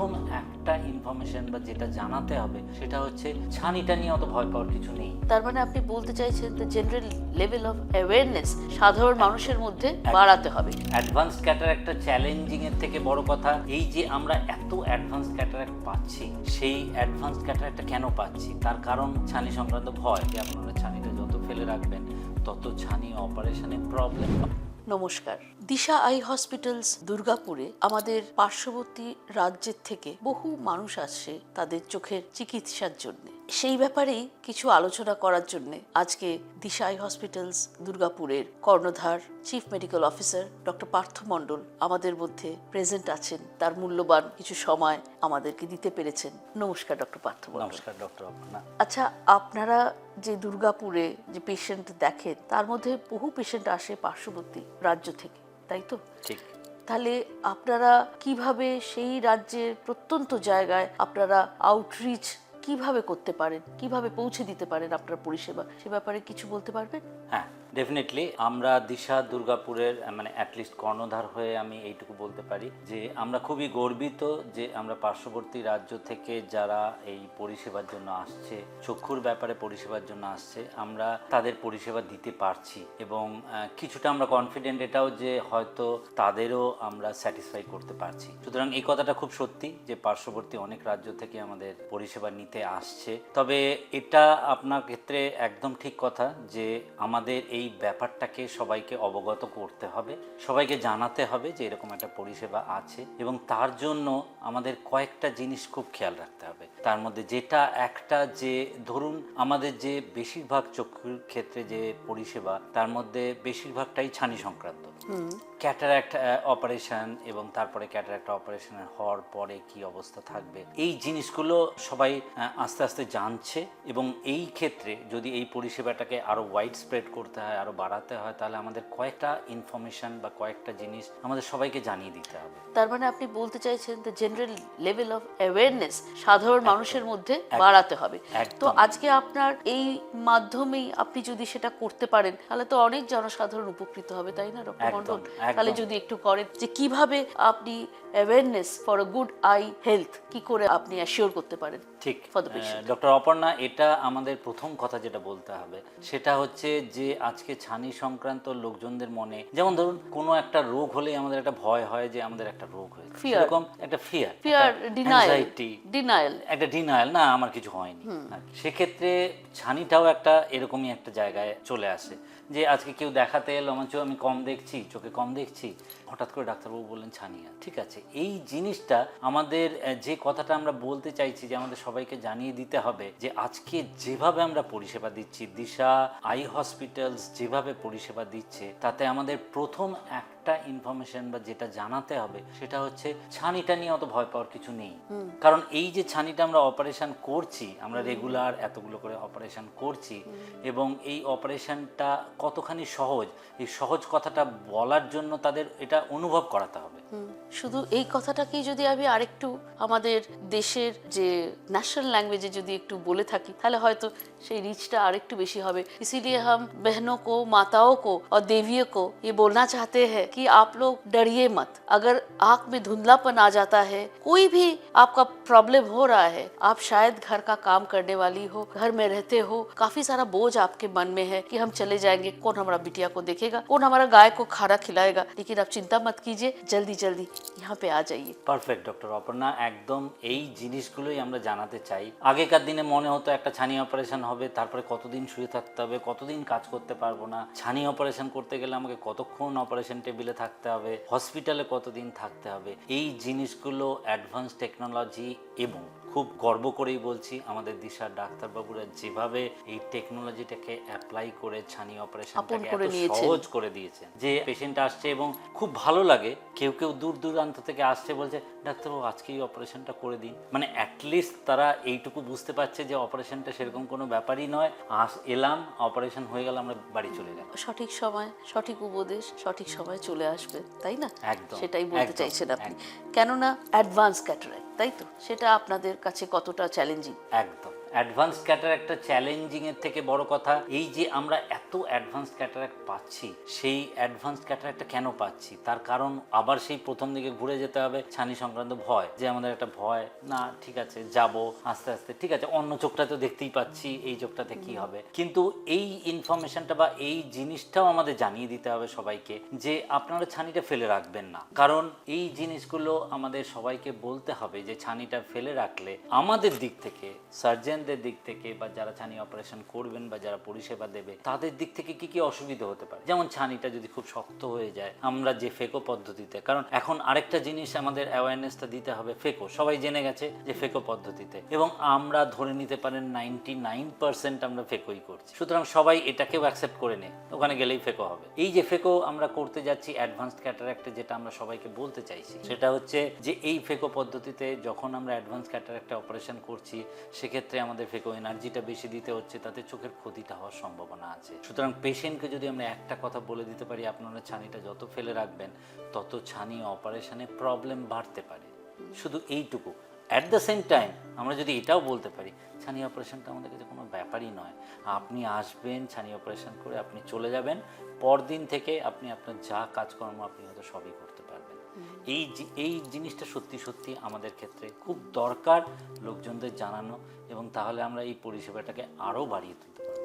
প্রথম একটা ইনফরমেশন বা যেটা জানাতে হবে সেটা হচ্ছে ছানিটা নিয়ে অত ভয় পাওয়ার কিছু নেই। তার মানে আপনি বলতে চাইছেন যে জেনারেল লেভেল অফ অ্যাওয়ারনেস সাধারণ মানুষের মধ্যে বাড়াতে হবে। অ্যাডভান্স ক্যাটারাক্টটা চ্যালেঞ্জিং এর থেকে বড় কথা এই যে আমরা এত অ্যাডভান্স ক্যাটারাক্ট পাচ্ছি সেই অ্যাডভান্স ক্যাটারাক্টটা কেন পাচ্ছি? তার কারণ ছানি সংক্রান্ত ভয় যে আপনারা ছানিটা যত ফেলে রাখবেন তত ছানি অপারেশনে প্রবলেম নমস্কার। দিশা আই হসপিটালস দুর্গাপুরে আমাদের পার্শ্ববর্তী রাজ্যের থেকে বহু মানুষ আসছে তাদের চোখের চিকিৎসার জন্য। সেই ব্যাপারেই কিছু আলোচনা করার জন্য আজকে দিশা আই হসপিটালস দুর্গাপুরের কর্ণধার chief medical officer doctor Partha Mondal আমাদের মধ্যে প্রেজেন্ট আছেন। তার মূল্যবান কিছু সময় আমাদেরকে দিতে পেরেছেন। নমস্কার ডক্টর পার্থ নমস্কার ডক্টর আচ্ছা আপনারা যে দুর্গাপুরে যে পেশেন্ট দেখেন তার মধ্যে বহু পেশেন্ট আসে পার্শ্ববর্তী রাজ্য থেকে। তাই তো? ঠিক। তাহলে আপনারা কীভাবে সেই রাজ্যের প্রত্যন্ত জায়গায় আপনারা আউটরিচ কীভাবে করতে পারেন? কীভাবে পৌঁছে দিতে পারেন আপনার পরিষেবা? সে ব্যাপারে কিছু বলতে পারবেন? হ্যাঁ ডেফিনেটলি আমরা দিশা, দুর্গাপুরের মানে অ্যাটলিস্ট কর্ণধার হয়ে আমি এইটুকু বলতে পারি যে আমরা খুবই গর্বিত যে আমরা পার্শ্ববর্তী রাজ্য থেকে যারা এই পরিষেবার জন্য আসছে, চক্ষুর ব্যাপারে পরিষেবার জন্য আসছে, আমরা তাদের পরিষেবা দিতে পারছি এবং কিছুটা আমরা কনফিডেন্ট এটাও যে হয়তো তাদেরও আমরা স্যাটিসফাই করতে পারছি। সুতরাং এই কথাটা খুব সত্যি যে পার্শ্ববর্তী অনেক রাজ্য থেকে আমাদের পরিষেবা নিতে আসছে। তবে এটা আপনার ক্ষেত্রে একদম ঠিক কথা যে আমাদের এই ব্যাপারটাকে সবাইকে অবগত করতে হবে সবাইকে জানাতে হবে যে এরকম একটা পরিষেবা আছে এবং তার জন্য আমাদের কয়েকটা জিনিস খুব খেয়াল রাখতে হবে। তার মধ্যে যেটা একটা যে ধরুন আমাদের যে বেশিরভাগ চক্ষুর ক্ষেত্রে যে পরিষেবা তার মধ্যে বেশিরভাগটাই ছানি সংক্রান্ত। ক্যাটারাক্ট অপারেশন এবং তারপরে ক্যাটারাক্ট অপারেশনের হওয়ার পরে কি অবস্থা থাকবে এই জিনিসগুলো সবাই আস্তে আস্তে জানছে এবং এই ক্ষেত্রে যদি এই পরিষেবাটাকে আরও ওয়াইড স্প্রেড করতে হয় আরও বাড়াতে হয় তাহলে আমাদের কয়েকটা ইনফরমেশন বা কয়েকটা জিনিস আমাদের সবাইকে জানিয়ে দিতে হবে। তার মানে আপনি বলতে চাইছেন the general level of awareness সাধারণ মানুষের মধ্যে বাড়াতে হবে। তো আজকে আপনার এই মাধ্যমেই আপনি যদি সেটা করতে পারেন তাহলে তো অনেক জনসাধারণ উপকৃত হবে তাই না ডক্টর মন্ডল তাহলে যদি একটু করেন যে কীভাবে আপনি awareness for a good eye health কি করে আপনি অ্যাসিওর করতে পারেন ঠিক. ডক্টর অপর্ণা এটা আমাদের প্রথম কথা যেটা বলতে হবে সেটা হচ্ছে যে আজকে ছানি সংক্রান্ত লোকজনদের মনে যেমন ধরুন কোনো একটা রোগ হলেই আমাদের একটা ভয় হয় যে আমাদের একটা রোগ হয়েছে. এরকম একটা ফিয়ার ফিয়ার ডিনায়াল ডিনায়াল একটা ডিনায়াল না আমার কিছু হয়নি। সেক্ষেত্রে ছানিটাও একটা এরকমই একটা জায়গায় চলে আসে যে আজকে কেউ দেখাতে এলো আমার চোখ আমি কম দেখছি চোখে কম দেখছি হঠাৎ করে ডাক্তারবাবু বললেন ছানিয়া ঠিক আছে এই জিনিসটা আমাদের যে কথাটা আমরা বলতে চাইছি যে আমাদের সবাইকে জানিয়ে দিতে হবে যে আজকে যেভাবে আমরা পরিষেবা দিচ্ছি, দিশা আই হসপিটালস যেভাবে পরিষেবা দিচ্ছে, তাতে আমাদের প্রথম একটা ইনফরমেশন বা যেটা জানাতে হবে সেটা হচ্ছে ছানিটা নিয়ে অত ভয় পাওয়ার কিছু নেই কারণ এই যে ছানিটা আমরা অপারেশন করছি আমরা রেগুলার এতগুলো করে অপারেশন করছি এবং এই অপারেশনটা কতখানি সহজ এই সহজ কথাটা বলার জন্য তাদের এটা অনুভব করাতে হবে শুধু এই কথাটাকেই যদি আমি আরেকটু আমাদের দেশের যে ন্যাশনাল ল্যাঙ্গুয়েজে যদি একটু বলে থাকি তাহলে হয়তো সেই রিচটা আরেকটু বেশি হবে इसीलिए हम बहनों को माताओं को और देवियों को ये बोलना चाहते हैं कि आप लोग डरिए मत अगर आंख में धुंधलापन आ जाता है कोई भी आपका प्रॉब्लम हो रहा है आप शायद घर का काम करने वाली हो घर में रहते हो काफी सारा बोझ आपके मन में है कि हम चले जाएंगे कौन हमारा बिटिया को देखेगा कौन हमारा गाय को खाना खिलाएगा लेकिन आप चिंता मत कीजिए जल्दी जल्दी यहाँ पे आ जाइए পারফেক্ট ডক্টর অপর্ণা একদম এই জিনিসগুলোই আমরা জানাতে চাই আগেকার দিনে মনে হতো একটা ছানি অপারেশন হবে তারপরে কতদিন শুয়ে থাকতে হবে কতদিন কাজ করতে পারবো না ছানি অপারেশন করতে গেলে আমাকে কতক্ষণ অপারেশন টেবিলে থাকতে হবে হসপিটালে কতদিন থাকতে হবে এই জিনিসগুলো অ্যাডভান্স টেকনোলজি এবং খুব গর্ব করেই বলছি আমাদের দিশার ডাক্তারবাবুরা যেভাবে এই টেকনোলজিটাকে অ্যাপ্লাই করে ছানি অপারেশনটাকে করে এত সহজ করে দিয়েছেন যে পেশেন্ট আসছে এবং খুব ভালো লাগে কেউ কেউ দূর দূরান্ত থেকে আসছে বলছে ডাক্তারবাবু আজকে এই অপারেশনটা করে দিন। মানে অ্যাটলিস্ট তারা এইটুকু বুঝতে পারছে যে অপারেশনটা সেরকম কোনো ব্যাপারই নয়। আস এলাম অপারেশন হয়ে গেল আমরা বাড়ি চলে গেলাম সঠিক সময় সঠিক উপদেশ সঠিক সময় চলে আসবে তাই না? সেটাই বলতে চাইছেন আপনি। কেননা অ্যাডভান্স ক্যাটারাক্ট তাই তো? সেটা আপনাদের কাছে কতটা চ্যালেঞ্জিং একদম। অ্যাডভান্স ক্যাটারাক্টটা চ্যালেঞ্জিং এর থেকে বড় কথা, এই যে আমরা এত অ্যাডভান্স ক্যাটারাক্ট পাচ্ছি, সেই অ্যাডভান্স ক্যাটারাক্টটা কেন পাচ্ছি? তার কারণ আবার সেই প্রথম দিকে ঘুরে যেতে হবে ছানি সংক্রান্ত ভয়, যে আমাদের একটা ভয়, না, ঠিক আছে, যাব, আস্তে আস্তে, ঠিক আছে, অন্য চোখটা তো দেখতেই পাচ্ছি, এই চোখটাতে কি হবে? কিন্তু এই ইনফরমেশনটা বা এই জিনিসটাও আমাদের জানিয়ে দিতে হবে সবাইকে, যে আপনারা ছানিটা ফেলে রাখবেন না। কারণ এই জিনিসগুলো আমাদের সবাইকে বলতে হবে যে, ছানিটা ফেলে রাখলে আমাদের দিক থেকে সার্জেনদের দিক থেকে বা যারা ছানি অপারেশন করবেন বা যারা পরিষেবা দেবে, তাদের দিক থেকে কি কি অসুবিধা হতে পারে? যেমন ছানিটা যদি খুব শক্ত হয়ে যায়, আমরা যে ফেকো পদ্ধতিতে, কারণ এখন আরেকটা জিনিস আমাদের অ্যাওয়ারনেসটা দিতে হবে ফেকো। সবাই জেনে গেছে যে ফেকো পদ্ধতিতে। এবং আমরা ধরে নিতে পারেন নাইনটি নাইন পার্সেন্ট আমরা ফেকোই করছি। সুতরাং সবাই এটাকেও অ্যাকসেপ্ট করে নে ওখানে গেলেই ফেকো হবে। এই যে ফেকো আমরা করতে যাচ্ছি অ্যাডভান্সড ক্যাটারাক্টে যেটা আমরা সবাইকে বলতে চাইছি, সেটা হচ্ছে যে এই ফেকো পদ্ধতিতে যখন আমরা অ্যাডভান্স ক্যাটারাক্টে অপারেশন করছি, সেক্ষেত্রে আমাদের ফেকো এনার্জিটা বেশি দিতে হচ্ছে, তাতে চোখের ক্ষতিটা হওয়ার সম্ভাবনা আছে। সুতরাং পেশেন্টকে যদি আমরা একটা কথা বলে দিতে পারি, আপনারা ছানিটা যত ফেলে রাখবেন, তত ছানি অপারেশনে প্রবলেম বাড়তে পারে। শুধু এইটুকু। অ্যাট দ্য সেম টাইম আমরা যদি এটাও বলতে পারি, ছানি অপারেশনটা আমাদের কাছে কোনো ব্যাপারই নয়। আপনি আসবেন, ছানি অপারেশন করে আপনি চলে যাবেন, পরদিন থেকে আপনি আপনার যা কাজকর্ম আপনি হয়তো সবই করতে এই এই জিনিসটা সত্যি সত্যি আমাদের ক্ষেত্রে খুব দরকার লোকজনদের জানানো এবং তাহলে আমরা এই পরিষেবাটাকে আরও বাড়িয়ে তুলতে পারব।